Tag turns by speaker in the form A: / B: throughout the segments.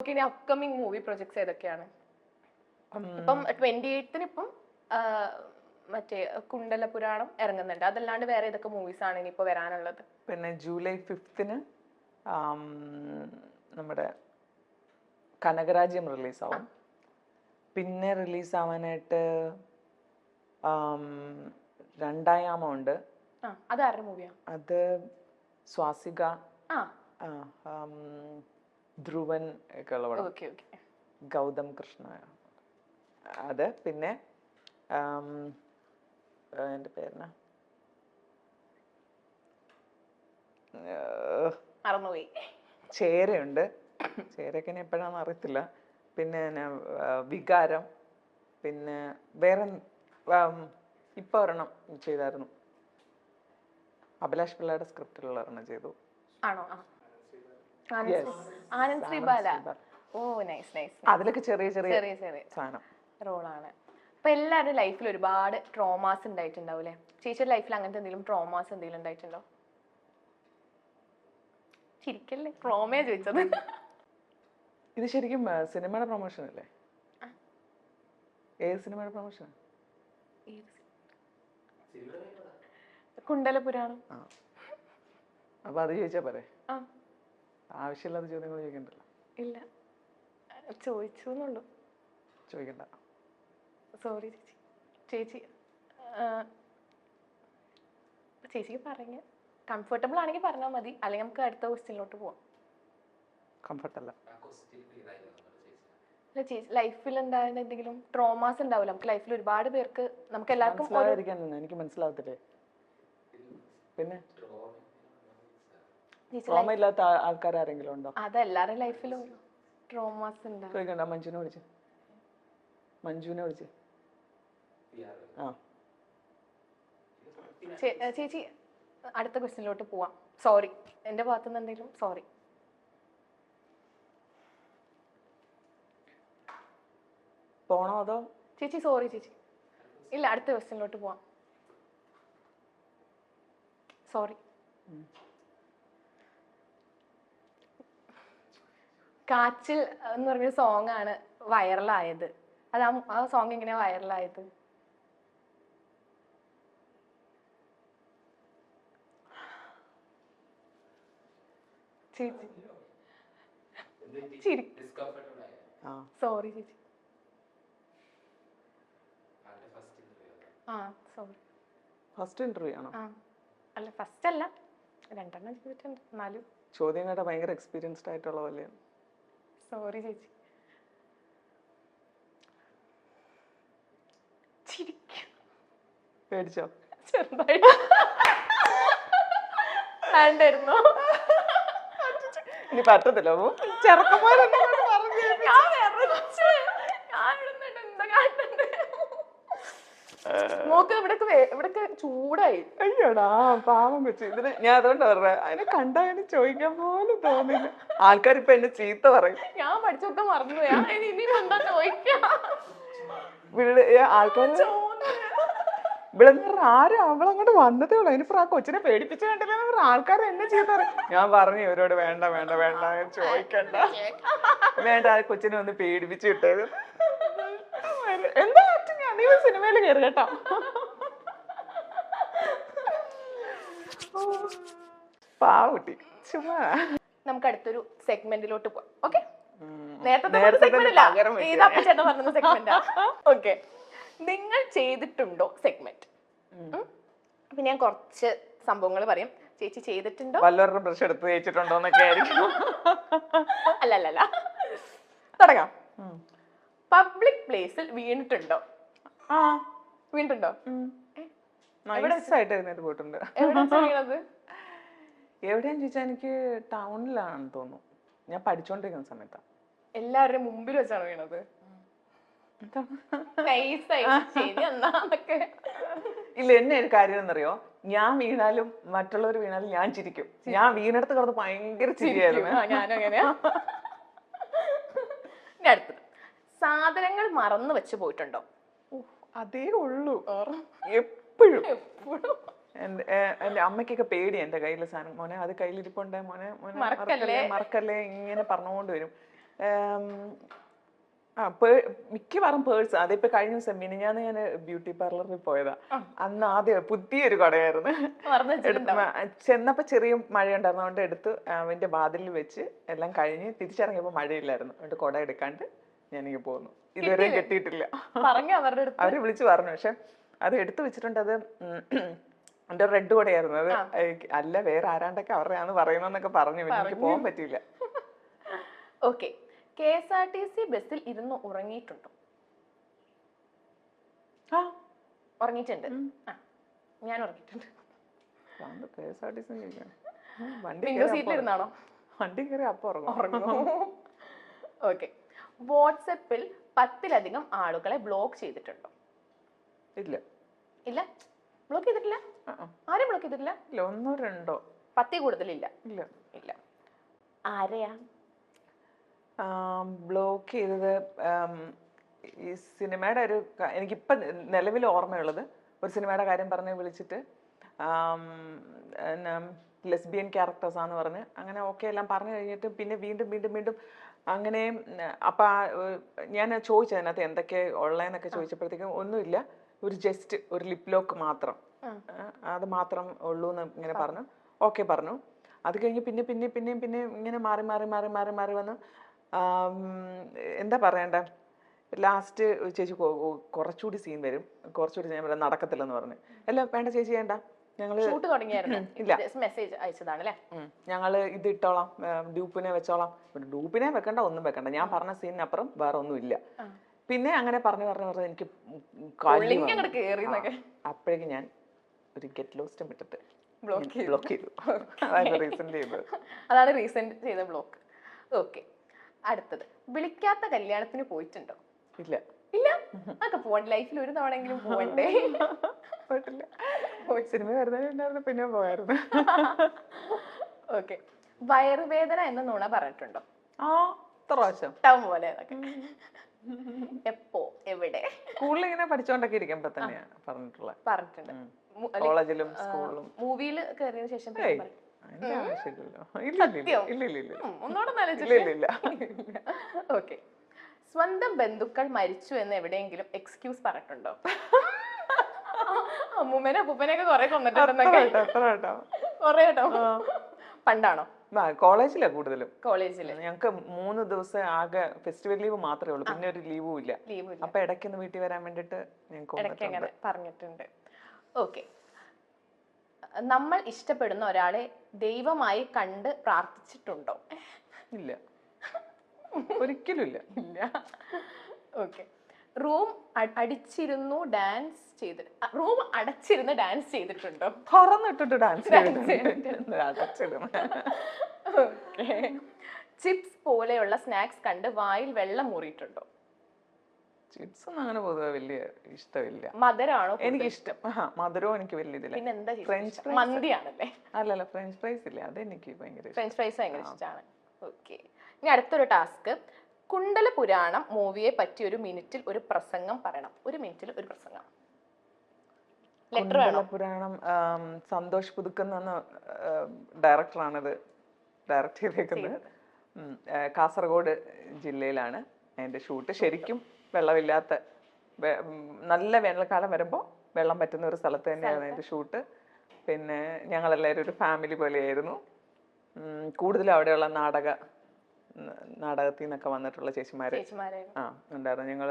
A: Okay ഇനി upcoming movie projects ഏതൊക്കെയാണ് ഇപ്പം ട്വന്റി എയ്ത്തിന് ഇപ്പം മറ്റേ കുണ്ടല പുരാണം ഇറങ്ങുന്നുണ്ട്. അതല്ലാണ്ട് വേറെ ഏതൊക്കെ മൂവീസ് ആണ് ഇനിയിപ്പോ വരാനുള്ളത്?
B: പിന്നെ ജൂലൈ ഫിഫ്ത്തിന് നമ്മുടെ കനകരാജ്യം റിലീസാവും പിന്നെ റിലീസാവാനായിട്ട് രണ്ടായാമുണ്ട്
A: ആ ആരുടെ മൂവിയാ
B: അത് സ്വാസിക ധ്രുവൻ ഒക്കെ ഉള്ള പടം ഗൗതം കൃഷ്ണ അത് പിന്നെ എന്റെ
A: മറന്നുപോയി.
B: ചേരയുണ്ട്. ചേരയൊക്കെ ഇനി എപ്പോഴാണെന്ന് അറിയത്തില്ല. പിന്നെ വികാരം. പിന്നെ വേറെ ഇപ്പൊ ഒരെണ്ണം ചെയ്തായിരുന്നു. അഭിലാഷ് പിള്ളയുടെ സ്ക്രിപ്റ്റിലുള്ള ഒരെണ്ണം ചെയ്തു.
A: ആണോ? ആ. ആനന്ദ് ശ്രീബാല ഓ നൈസ് നൈസ്
B: അതിലൊക്കെ ചെറിയ ചെറിയ
A: ചെറിയ ചെറിയ
B: സാധനം.
A: റോളാണ് അപ്പൊ എല്ലാവരുടെ ലൈഫിൽ ഒരുപാട് ട്രോമാസ് ഉണ്ടായിട്ടുണ്ടാവും അല്ലേ ചേച്ചിയുടെ ലൈഫിൽ അങ്ങനത്തെ എന്തെങ്കിലും ട്രോമാസ് എന്തെങ്കിലും ഉണ്ടായിട്ടുണ്ടോ? ചിരിക്കല്ലേ? ട്രോമയാ ചോദിച്ചത്.
B: ഇത് ശരിക്കും സിനിമയുടെ പ്രൊമോഷൻ അല്ലേ? ഏത് സിനിമയുടെ പ്രൊമോഷൻ
A: കുണ്ടലപുരാണം
B: അപ്പൊ അത് ചോദിച്ചാ
A: പറയേ
B: ആവശ്യമില്ലാത്ത ചോദ്യങ്ങൾ ചോദിക്കണ്ടല്ലോ?
A: ഇല്ല. ചോദിച്ചു എന്നുള്ളൂ
B: ചോദിക്കണ്ട.
A: സോറി ചേച്ചി. ചേച്ചി ചേച്ചിക്ക് പറഞ്ഞ. കംഫർട്ടബിൾ ആണെങ്കിൽ പറഞ്ഞാൽ മതി. അല്ലെങ്കിൽ നമുക്ക് അടുത്ത ക്വസ്റ്റ്യനിലോട്ട് പോവാം.
B: കംഫർട്ട് അല്ല
A: അല്ല ചേച്ചി ലൈഫിൽ ഉണ്ടായിരുന്ന എന്തെങ്കിലും ട്രോമാസ് ഉണ്ടാവില്ല? നമുക്ക് ലൈഫിൽ ഒരുപാട് പേർക്ക് നമുക്ക് എല്ലാവർക്കും
B: എനിക്ക് മനസ്സിലാവത്തില്ലേ? പിന്നെ? ട്രോമ ഇല്ലാത്ത ആൾക്കാർ ആരെങ്കിലും ഉണ്ടോ?
A: അതെല്ലാവരുടെ ലൈഫിലും ട്രോമാസ്
B: ഉണ്ട്. മഞ്ജുനെ വിളിച്ച്. മഞ്ജുവിനെ വിളിച്ച്. ആ.
A: ചേച്ചി അടുത്ത ക്വസ്റ്റ്യനിലോട്ട് പോവാം. സോറി. എന്റെ ഭാഗത്തുനിന്ന് എന്തെങ്കിലും? സോറി.
B: പോണോ അതോ?
A: ചേച്ചി സോറി ചേച്ചി. ഇല്ല അടുത്ത ക്വസ്റ്റ്യനിലോട്ട് പോവാം. സോറി. കാച്ചിൽ എന്ന് പറഞ്ഞ സോങ് ആണ് വൈറലായത്. അത് ആ സോങ് എങ്ങനെയാ വൈറലായത്? ചിരി.
B: ആ.
A: സോറി ചേച്ചി. ആ സോറി
B: ഫസ്റ്റ് ഇന്റർവ്യൂ ആണോ?
A: അല്ല ഫസ്റ്റ് അല്ല. രണ്ടെണ്ണം ചെയ്തിട്ടുണ്ട്. എന്നാലും.
B: ചോദ്യം കേട്ട ഭയങ്കര എക്സ്പീരിയൻസ്ഡ് ആയിട്ടുള്ള പോലെ
A: സോറി ചേച്ചി. ചിരിക്കും.
B: പേടിച്ചോ?
A: ചെറുതായിട്ട്. വേണ്ടായിരുന്നോ.
B: ഇനി പറ്റത്തില്ല ചെറുക്കന്മാരെന്നെ പറഞ്ഞു
A: ഞാൻ വിറച്ച്. ഞാൻ ഇവിടുന്ന് എന്താ കാട്ടുന്നത് നോക്ക് ഇവിടൊക്കെ ഇവിടെ ഇവിടൊക്കെ ചൂടായി.
B: അയ്യോടാ പാവം വെച്ച് ഇതിന് ഞാൻ അതുകൊണ്ടാ പറഞ്ഞ അതിനെ കണ്ടാലും ചോദിക്കാൻ പോലും തോന്നില്ല. ആൾക്കാർ ഇപ്പൊ എന്നെ ചീത്ത പറയും.
A: ഞാൻ പഠിച്ചൊക്കെ മറന്നു ഇനി ഇനി എന്താ ചോദിക്കാം?
B: ആൾക്കാർ ഇവിടെ ആരും അവളങ്ങോട്ട് വന്നതേ ഉള്ളൂ? ആ കൊച്ചിനെ പേടിപ്പിച്ചു കണ്ടില്ല ആൾക്കാർ എന്നെ ചെയ്ത ഞാൻ പറഞ്ഞു ഇവരോട് വേണ്ട വേണ്ട വേണ്ട ചോദിക്കണ്ട. വേണ്ട ആ കൊച്ചിനെ ഒന്ന് പേടിപ്പിച്ചു കിട്ടരുത് എന്താ? നീ സിനിമയിൽ കയറി കേട്ടോ. പാവുട്ടി ചുമ്മാ.
A: നമുക്ക് അടുത്തൊരു സെഗ്മെന്റിലോട്ട് പോവാം. ഓക്കെ നേരത്തെ സെഗ്മെന്റ് പറഞ്ഞ സെഗ്മെന്റ് ഓക്കെ നിങ്ങൾ ചെയ്തിട്ടുണ്ടോ സെഗ്മെന്റ് അപ്പൊ ഞാൻ കുറച്ച് സംഭവങ്ങൾ പറയും. ചേച്ചി ചെയ്തിട്ടുണ്ടോ?
B: വല്ലവരുടെ ബ്രഷ് എടുത്ത് തേച്ചിട്ടുണ്ടോ എന്നൊക്കെ ആയിരിക്കും.
A: അല്ല അല്ല അല്ല തുടങ്ങാം പബ്ലിക് പ്ലേസിൽ വീണിട്ടുണ്ടോ?
B: ആ നൈസായിട്ട് എഴുന്നേറ്റ് പോയിട്ടുണ്ട്. എവിടെയാന്ന് ചോദിച്ചാൽ എനിക്ക് ടൗണിലാണെന്ന് തോന്നുന്നു. ഞാൻ പഠിച്ചോണ്ടിരിക്കുന്ന സമയത്താ.
A: എല്ലാവരുടെയും മുമ്പിൽ വെച്ചാണ് വീണത്?
B: ഇല്ല എന്നെ ഒരു കാര്യം എന്നറിയോ? ഞാൻ വീണാലും മറ്റുള്ളവർ വീണാലും ഞാൻ ചിരിക്കും. ഞാൻ വീണെടുത്ത് കിടന്ന് ഭയങ്കര ചിരിയായിരുന്നു.
A: അടുത്തത്. സാധനങ്ങൾ മറന്നു വെച്ച് പോയിട്ടുണ്ടോ?
B: അതേ ഉള്ളൂ. എപ്പോഴും.
A: എപ്പോഴും.
B: എന്റെ അമ്മയ്ക്കൊക്കെ പേടി എന്റെ കയ്യിലെ സാധനം. മോനെ അത് കയ്യിലിരിപ്പുണ്ടേ. മോനെ മോനെ
A: മറക്കല്ലേ.
B: ഇങ്ങനെ പറഞ്ഞുകൊണ്ട് വരും. ആ പേ- മിക്കവാറും പേഴ്സ് അതിപ്പോ കഴിഞ്ഞ ദിവസം മിനിഞ്ഞാന്ന് ഞാൻ ബ്യൂട്ടി പാർലറിൽ പോയതാ. അന്ന് ആദ്യം പുതിയൊരു കടയായിരുന്നു. ചെന്നപ്പോ ചെറിയ മഴ ഉണ്ടായിരുന്നതുകൊണ്ട് എടുത്ത് അവന്റെ വാതിലിൽ വെച്ച് എല്ലാം കഴിഞ്ഞ് തിരിച്ചിറങ്ങിയപ്പോ മഴയില്ലായിരുന്നു. അതുകൊണ്ട് കുട എടുക്കാണ്ട് ഞാനിങ്ങനെ പോകുന്നു ഇതുവരെ കെട്ടിയിട്ടില്ല.
A: പറഞ്ഞു അവരുടെ അടുത്ത്.
B: അവർ വിളിച്ചു പറഞ്ഞു. പക്ഷെ അത് എടുത്തു വെച്ചിട്ടുണ്ട് അത് എന്റെ റെഡ് കൂടെയായിരുന്നു. അത് അല്ല വേറെ ആരാണ്ടൊക്കെ അവരുടെയാന്ന് പറയുന്നൊക്കെ പറഞ്ഞു. എനിക്ക് പോകാൻ പറ്റിയില്ല.
A: Okay. K S R T C ബസ്സിൽ ഇരുന്ന് ഉറങ്ങിയിട്ടുണ്ടോ? ഉറങ്ങിയിട്ടുണ്ട്. ഞാൻ ഉറങ്ങിയിട്ടുണ്ട്.
B: K S R T C വണ്ടി കയറി അപ്പൊ വണ്ടി കയറി അപ്പൊ ഉറങ്ങും.
A: ഉറങ്ങും. ഓക്കെ. വാട്സപ്പിൽ പത്തിലധികം ആളുകളെ ബ്ലോക്ക് ചെയ്തിട്ടുണ്ടോ?
B: ഇല്ല.
A: ഇല്ല? ബ്ലോക്ക് ചെയ്തിട്ടില്ല. ആരും ബ്ലോക്ക് ചെയ്തിട്ടില്ല?
B: ഇല്ല ഒന്നോ രണ്ടോ.
A: പത്തിൽ കൂടുതലില്ല?
B: ഇല്ല.
A: ഇല്ല. ആരെയാ?
B: ബ്ലോക്ക് ചെയ്തത് ഈ സിനിമയുടെ ഒരു എനിക്ക് എനിക്കിപ്പം നിലവിൽ ഓർമ്മയുള്ളത് ഒരു സിനിമയുടെ കാര്യം പറഞ്ഞ് വിളിച്ചിട്ട് ലെസ്ബിയൻ ക്യാരക്ടേഴ്സാന്ന് പറഞ്ഞ് അങ്ങനെ ഓക്കെ എല്ലാം പറഞ്ഞു കഴിഞ്ഞിട്ട് പിന്നെ വീണ്ടും വീണ്ടും വീണ്ടും അങ്ങനെ അപ്പം ഞാൻ ചോദിച്ചു അതിനകത്ത് എന്തൊക്കെ ഉള്ളതെന്നൊക്കെ ചോദിച്ചപ്പോഴത്തേക്കും ഒന്നുമില്ല. ഒരു ജസ്റ്റ് ഒരു ലിപ് ലോക്ക് മാത്രം. അത് മാത്രം ഉള്ളൂ എന്ന് ഇങ്ങനെ പറഞ്ഞു. ഓക്കെ പറഞ്ഞു. അത് കഴിഞ്ഞ് പിന്നെ പിന്നെ പിന്നെയും പിന്നെ ഇങ്ങനെ മാറി മാറി മാറി മാറി മാറി വന്ന് എന്താ പറയണ്ട? ലാസ്റ്റ് ചേച്ചി കുറച്ചുകൂടി സീൻ വരും. കുറച്ചുകൂടി ഞാൻ പറയാം നടക്കത്തില്ലെന്ന് പറഞ്ഞു. അല്ല വേണ്ട ചേച്ചി വേണ്ട. ഞങ്ങൾ
A: ഷൂട്ട് തുടങ്ങിയായിരുന്നു. മെസ്സേജ് അയച്ചതാണ് അല്ലേ
B: ഞങ്ങൾ ഇത് ഇട്ടോളാം ഡ്യൂപ്പിനെ വെച്ചോളാം. ഡ്യൂപ്പിനെ വെക്കണ്ട ഒന്നും വെക്കണ്ട. ഞാൻ പറഞ്ഞ സീനിനപ്പുറം വേറെ ഒന്നും ഇല്ല പിന്നെ അങ്ങനെ പറഞ്ഞു പറഞ്ഞു പറഞ്ഞു എനിക്ക് അപ്പോഴേക്ക് ഞാൻ ഒരു ഗെറ്റ് ലോസ്റ്റ് ഇട്ടിട്ട്
A: ബ്ലോക്ക്
B: ബ്ലോക്ക് ചെയ്തു. അതാണ് റീസെന്റ് ചെയ്തത്.
A: അതാണ് റീസെന്റ് ചെയ്ത ബ്ലോക്ക് ഓക്കെ അടുത്തത്. വിളിക്കാത്ത കല്യാണത്തിന് പോയിട്ടുണ്ടോ?
B: ഇല്ല.
A: ഇല്ല. അതൊക്കെ പോകണ്ട ലൈഫിൽ ഒരു തവണയെങ്കിലും പോകണ്ടേ?
B: പോയിട്ടില്ല സിനിമ വരുന്നതിനുണ്ടായിരുന്നു പിന്നെ പോയായിരുന്നു.
A: ഓക്കെ വയറുവേദന എന്ന നുണ പറഞ്ഞിട്ടുണ്ടോ?
B: ആ പ്രാവശ്യം.
A: ടൗൺ പോലെ എപ്പോ? എവിടെ?
B: സ്കൂളിൽ ഇങ്ങനെ പഠിച്ചുകൊണ്ടൊക്കെ ഇരിക്കുമ്പോ തന്നെയാണ് പറഞ്ഞിട്ടുള്ളത്
A: പറഞ്ഞിട്ടുണ്ട്.
B: കോളേജിലും സ്കൂളിലും.
A: മൂവിയിൽ കയറിയതിനു ശേഷം ഒന്നുകൂടെ ഓക്കെ സ്വന്തം ബന്ധുക്കൾ മരിച്ചു എന്ന് എവിടെയെങ്കിലും എക്സ്ക്യൂസ് പറഞ്ഞിട്ടുണ്ടോ? അമ്മൂമ്മനെ അപ്പൂപ്പനെയൊക്കെ കുറെ കൊന്നിട്ടുണ്ടെന്നൊക്കെ. കൊറേ കേട്ടോ. പണ്ടാണോ?
B: കോളേജിലാ കൂടുതലും.
A: കോളേജിൽ
B: ഞങ്ങക്ക് മൂന്ന് ദിവസം ആകെ ഫെസ്റ്റിവൽ ലീവ് മാത്രമേ ഉള്ളൂ. പിന്നെ ഒരു ലീവും ഇല്ല. അപ്പൊ ഇടയ്ക്കൊന്ന് വീട്ടിൽ വരാൻ വേണ്ടിട്ട് ഞങ്ങൾക്ക്
A: പറഞ്ഞിട്ടുണ്ട്. ഓക്കെ നമ്മൾ ഇഷ്ടപ്പെടുന്ന ഒരാളെ ദൈവമായി കണ്ട് പ്രാർത്ഥിച്ചിട്ടുണ്ടോ?
B: ഇല്ല. ഒരിക്കലും ഇല്ല.
A: ഇല്ല ഓക്കെ. റൂം അടിച്ചിരുന്നു ഡാൻസ് ചെയ്ത് റൂം അടച്ചിരുന്ന് ഡാൻസ് ചെയ്തിട്ടുണ്ടോ?
B: തുറന്നിട്ടിട്ട് ഡാൻസ്
A: ചിപ്സ് പോലെയുള്ള സ്നാക്സ് കണ്ട് വായിൽ വെള്ളം മൂറിയിട്ടുണ്ടോ?
B: ചിപ്സ് ഒന്നും അങ്ങനെ പൊതുവെ വലിയ ഇഷ്ടമില്ല.
A: മധുരമാണോ
B: എനിക്ക് ഇഷ്ടം മധുരവും എനിക്ക് വലിയ ഇതില്ല.
A: പിന്നെ എന്താ ഇഷ്ടം? മന്തിയാണല്ലേ?
B: അല്ലല്ല ഫ്രഞ്ച് ഫ്രൈസ് ഇല്ല. അതെനിക്ക് ഭയങ്കര ഇഷ്ടം
A: ഫ്രഞ്ച് ഫ്രൈസ് ഭയങ്കര ഇഷ്ടമാണ്. ഓക്കെ. ഇനി അടുത്തൊരു ടാസ്ക്. കുണ്ടല പുരാണം മൂവിയെ പറ്റി ഒരു മിനിറ്റിൽ ഒരു പ്രസംഗം പറയണം. ഒരു മിനിറ്റിൽ ഒരു പ്രസംഗം. ലെറ്റർ വേണോ?
B: പുരാണം സന്തോഷ് പുതുക്കുന്ന ഡയറക്ടറാണിത്. ഡയറക്റ്റ് ചെയ്തേക്കുന്നത്. കാസർഗോഡ് ജില്ലയിലാണ് അതിന്റെ ഷൂട്ട്. ശരിക്കും വെള്ളമില്ലാത്ത നല്ല വേനൽക്കാലം വരുമ്പോൾ വെള്ളം പറ്റുന്ന ഒരു സ്ഥലത്ത് തന്നെയാണ് അതിന്റെ ഷൂട്ട്. പിന്നെ ഞങ്ങളെല്ലാവരും ഒരു ഫാമിലി പോലെയായിരുന്നു. കൂടുതലും അവിടെയുള്ള നാടക നാടകത്തിൽ നിന്നൊക്കെ വന്നിട്ടുള്ള ചേച്ചിമാര് ആ ഉണ്ടായിരുന്നു. ഞങ്ങൾ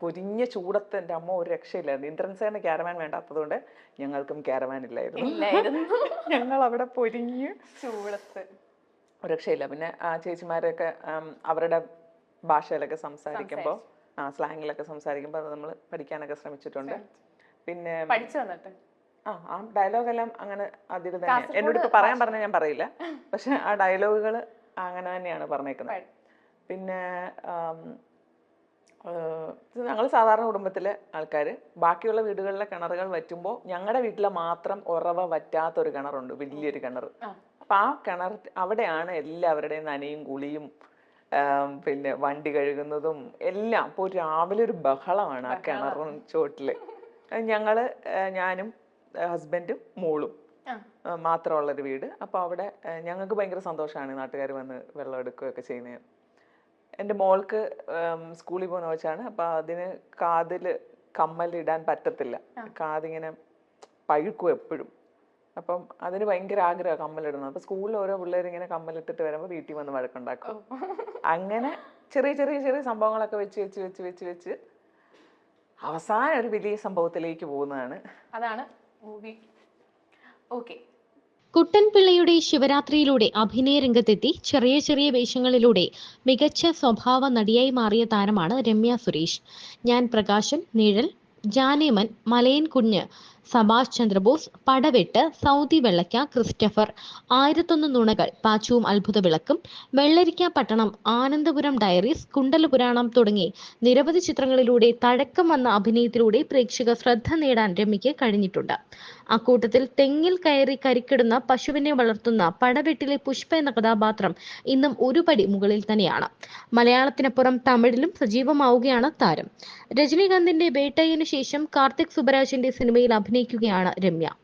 B: പൊരിഞ്ഞ ചൂടത്ത് എന്റെ അമ്മ ഒരു രക്ഷയില്ലായിരുന്നു. ഇന്ദ്രൻസേന ക്യാരവാൻ വേണ്ടാത്തതുകൊണ്ട് ഞങ്ങൾക്കും ക്യാരവാൻ ഇല്ലായിരുന്നു.
A: ഇല്ലായിരുന്നു.
B: ഞങ്ങൾ അവിടെ പൊരിഞ്ഞ്
A: ചൂടത്ത്.
B: ഒരു രക്ഷയില്ല. പിന്നെ ആ ചേച്ചിമാരൊക്കെ അവരുടെ ഭാഷയിലൊക്കെ സംസാരിക്കുമ്പോൾ ആ സ്ലാങ്ങിലൊക്കെ സംസാരിക്കുമ്പോൾ അത് നമ്മൾ പഠിക്കാനൊക്കെ ശ്രമിച്ചിട്ടുണ്ട്. പിന്നെ
A: പഠിച്ചു വന്നിട്ട്.
B: ആ ആ ഡയലോഗ് എല്ലാം അങ്ങനെ അതിൽ തന്നെ. എന്നോട് ഇപ്പൊ പറയാൻ പറഞ്ഞാൽ ഞാൻ പറയില്ല. പക്ഷെ ആ ഡയലോഗുകൾ അങ്ങനെ തന്നെയാണ് പറഞ്ഞേക്കുന്നത്. പിന്നെ ഞങ്ങൾ സാധാരണ കുടുംബത്തിലെ ആൾക്കാർ ബാക്കിയുള്ള വീടുകളിലെ കിണറുകൾ വറ്റുമ്പോൾ ഞങ്ങളുടെ വീട്ടിലെ മാത്രം ഉറവ വറ്റാത്തൊരു കിണറുണ്ട് വലിയൊരു കിണർ അപ്പം ആ കിണർ അവിടെയാണ് എല്ലാവരുടെയും നനയും കുളിയും പിന്നെ വണ്ടി കഴുകുന്നതും എല്ലാം. അപ്പോൾ രാവിലെ ഒരു ബഹളമാണ് ആ കിണറും ചോട്ടിൽ ഞങ്ങൾ ഞാനും ഹസ്ബൻഡും മോളും. മാത്രമുള്ളൊരു വീട്. അപ്പോൾ അവിടെ ഞങ്ങൾക്ക് ഭയങ്കര സന്തോഷമാണ് നാട്ടുകാർ വന്ന് വെള്ളം എടുക്കുകയൊക്കെ ചെയ്യുന്നത്. എന്റെ മോൾക്ക് സ്കൂളിൽ പോകുന്ന വെച്ചാണ് അപ്പോൾ അതിന് കാതിൽ കമ്മലിടാൻ പറ്റത്തില്ല. കാതിങ്ങനെ പഴുക്കും എപ്പോഴും. അപ്പം അതിന് ഭയങ്കര ആഗ്രഹമാണ് കമ്മലിടുന്നത് അപ്പോൾ സ്കൂളിൽ ഓരോ പിള്ളേർ ഇങ്ങനെ കമ്മലിട്ടിട്ട് വരുമ്പോൾ വീട്ടിൽ വന്ന് വഴക്കുണ്ടാക്കും. അങ്ങനെ ചെറിയ ചെറിയ ചെറിയ സംഭവങ്ങളൊക്കെ വെച്ച് വെച്ച് വെച്ച് വെച്ച് വെച്ച് അവസാനം ഒരു വലിയ സംഭവത്തിലേക്ക് പോകുന്നതാണ്.
A: അതാണ് മൂവി ഓക്കെ.
C: കുട്ടൻപിള്ളയുടെ ശിവരാത്രിയിലൂടെ അഭിനയ രംഗത്തെത്തി ചെറിയ ചെറിയ വേഷങ്ങളിലൂടെ മികച്ച സ്വഭാവ നടിയായി മാറിയ താരമാണ് രമ്യ സുരേഷ്. ഞാൻ പ്രകാശൻ നിഴൽ ജാനേമൻ മലയൻ കുഞ്ഞ് സഭാഷ് ചന്ദ്രബോസ് പടവെട്ട് സൗദി വെള്ളയ്ക്ക ക്രിസ്റ്റഫർ. ആയിരത്തൊന്ന് നുണകൾ പാച്ചുവും അത്ഭുത വിളക്കും വെള്ളരിക്ക പട്ടണം ആനന്ദപുരം ഡയറീസ് കുണ്ടലപുരാണം തുടങ്ങി നിരവധി ചിത്രങ്ങളിലൂടെ തഴക്കം വന്ന അഭിനയത്തിലൂടെ പ്രേക്ഷക ശ്രദ്ധ നേടാൻ രമ്യയ്ക്ക് കഴിഞ്ഞിട്ടുണ്ട്. അക്കൂട്ടത്തിൽ തെങ്ങിൽ കയറി കരിക്കിടുന്ന പശുവിനെ വളർത്തുന്ന പടവെട്ടിലെ പുഷ്പ എന്ന കഥാപാത്രം ഇന്നും ഒരുപടി മുകളിൽ തന്നെയാണ്. മലയാളത്തിനപ്പുറം തമിഴിലും സജീവമാവുകയാണ് താരം. രജനീകാന്തിന്റെ വേട്ടയ്യന് ശേഷം കാർത്തിക് സുബരാജിന്റെ സിനിമയിൽ അഭിനയിക്കുകയാണ് രമ്യ.